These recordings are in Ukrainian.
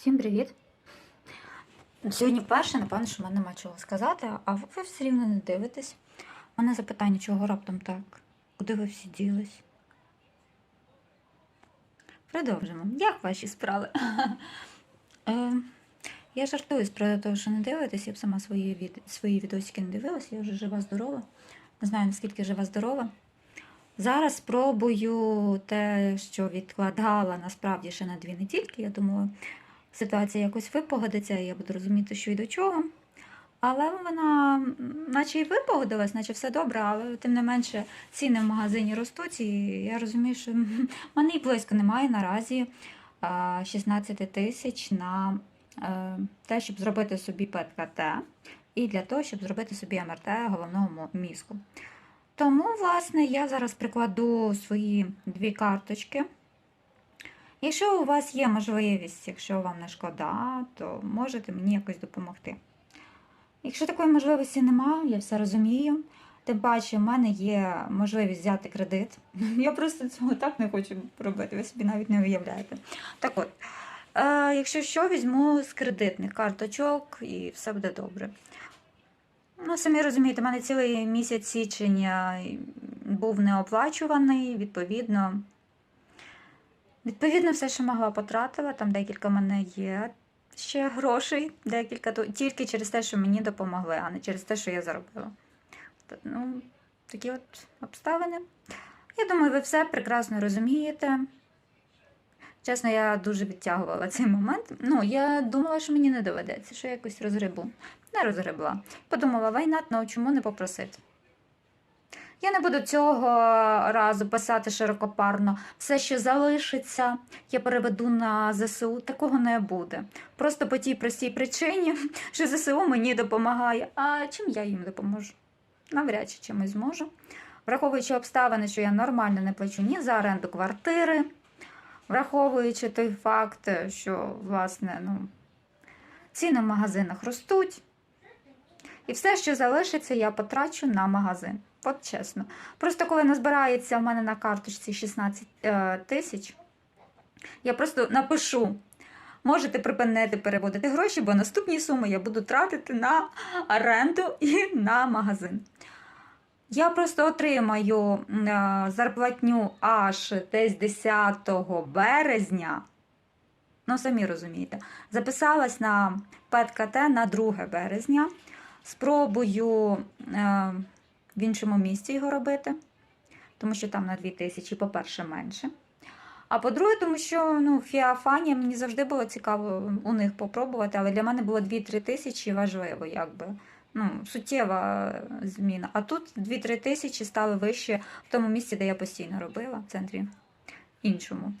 Всім привіт! Сьогодні перше, напевно, що в мене нема чого сказати, а ви все рівно не дивитесь. У мене запитання, чого раптом так? Куди ви всі ділись? Продовжимо. Як ваші справи? Е, Я жартую з приводу того, що не дивитесь, я б сама свої, від... свої відосики не дивилась, я вже жива здорова. Не знаю, наскільки жива здорова. Зараз спробую те, що відкладала насправді ще на дві недільки. Я думаю, ситуація якось випогодиться, і я буду розуміти, що і до чого. Але вона, наче й випогодилась, наче все добре, але тим не менше ціни в магазині ростуть, і я розумію, що в мене і близько немає наразі 16 тисяч на е, те, щоб зробити собі ПЕТ-КТ, і для того, щоб зробити собі МРТ головного мізку. Тому, власне, я зараз прикладу свої дві карточки. Якщо у вас є можливість, якщо вам не шкода, то можете мені якось допомогти. Якщо такої можливості немає, я все розумію. Тим паче, в мене є можливість взяти кредит. Я просто цього так не хочу робити, ви собі навіть не уявляєте. Так от, е, якщо що, візьму з кредитних карточок і все буде добре. Ну, самі розумієте, в мене цілий місяць січень е, був неоплачуваний, відповідно. Відповідно, все, що могла, потратила. Там декілька в мене є ще грошей, декілька то- тільки через те, що мені допомогли, а не через те, що я заробила. Ну, такі от обставини. Я думаю, ви все прекрасно розумієте. Чесно, я дуже відтягувала цей момент. Ну, я думала, що мені не доведеться, що я якось розгребу. Не розгребла. Подумала, війна, ну чому не попросити? Я не буду цього разу писати широкопарно. Все, що залишиться, я переведу на ЗСУ. Такого не буде. Просто по тій простій причині, що ЗСУ мені допомагає. А чим я їм допоможу? Навряд чи чимось зможу. Враховуючи обставини, що я нормально не плачу ні за оренду квартири, враховуючи той факт, що власне ну, ціни в магазинах ростуть. І все, що залишиться, я потрачу на магазин. От чесно. Просто коли назбирається в мене на карточці 16 е, тисяч, я просто напишу. Можете припинити переводити гроші, бо наступні суми я буду тратити на оренду і на магазин. Я просто отримаю е, зарплатню аж десь 10 березня. Ну, самі розумієте, записалась на ПЕТ-КТ на 2 березня. Спробую е, в іншому місці його робити, тому що там на 2 тисячі, по-перше, менше. А по-друге, тому що ну, фіафанія мені завжди було цікаво у них попробувати, але для мене було 2-3 тисячі важливо, якби. Ну, суттєва зміна. А тут 2-3 тисячі стали вище в тому місці, де я постійно робила, в центрі іншому.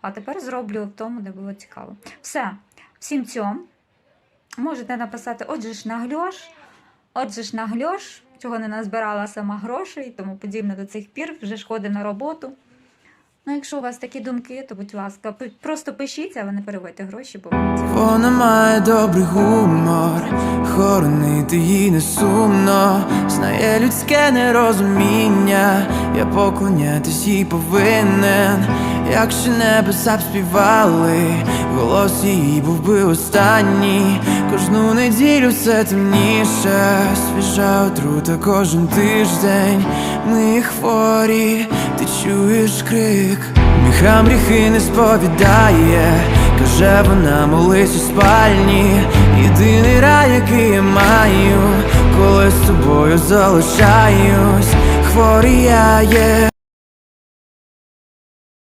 А тепер зроблю в тому, де було цікаво. Все, всім цьому. Можете написати, отже ж нагльош, отже ж нагльош, чого не назбирала сама грошей тому подібне до цих пір, вже ж ходить на роботу. Ну, якщо у вас такі думки, то будь ласка, просто пишіть, але не переводьте гроші, бо Вона має добрий гумор, хоронити їй не сумно, знає людське нерозуміння, я поклонятись їй повинен, якщо небеса б співали, голос її був би останній, кожну неділю все темніше, свіжа отрута кожен тиждень, ми хворі, ти чуєш крик, міхам гріхи не сповідає. Каже вона молись у спальні, єдиний рай, який я маю, коли з тобою залишаюсь, хворіє.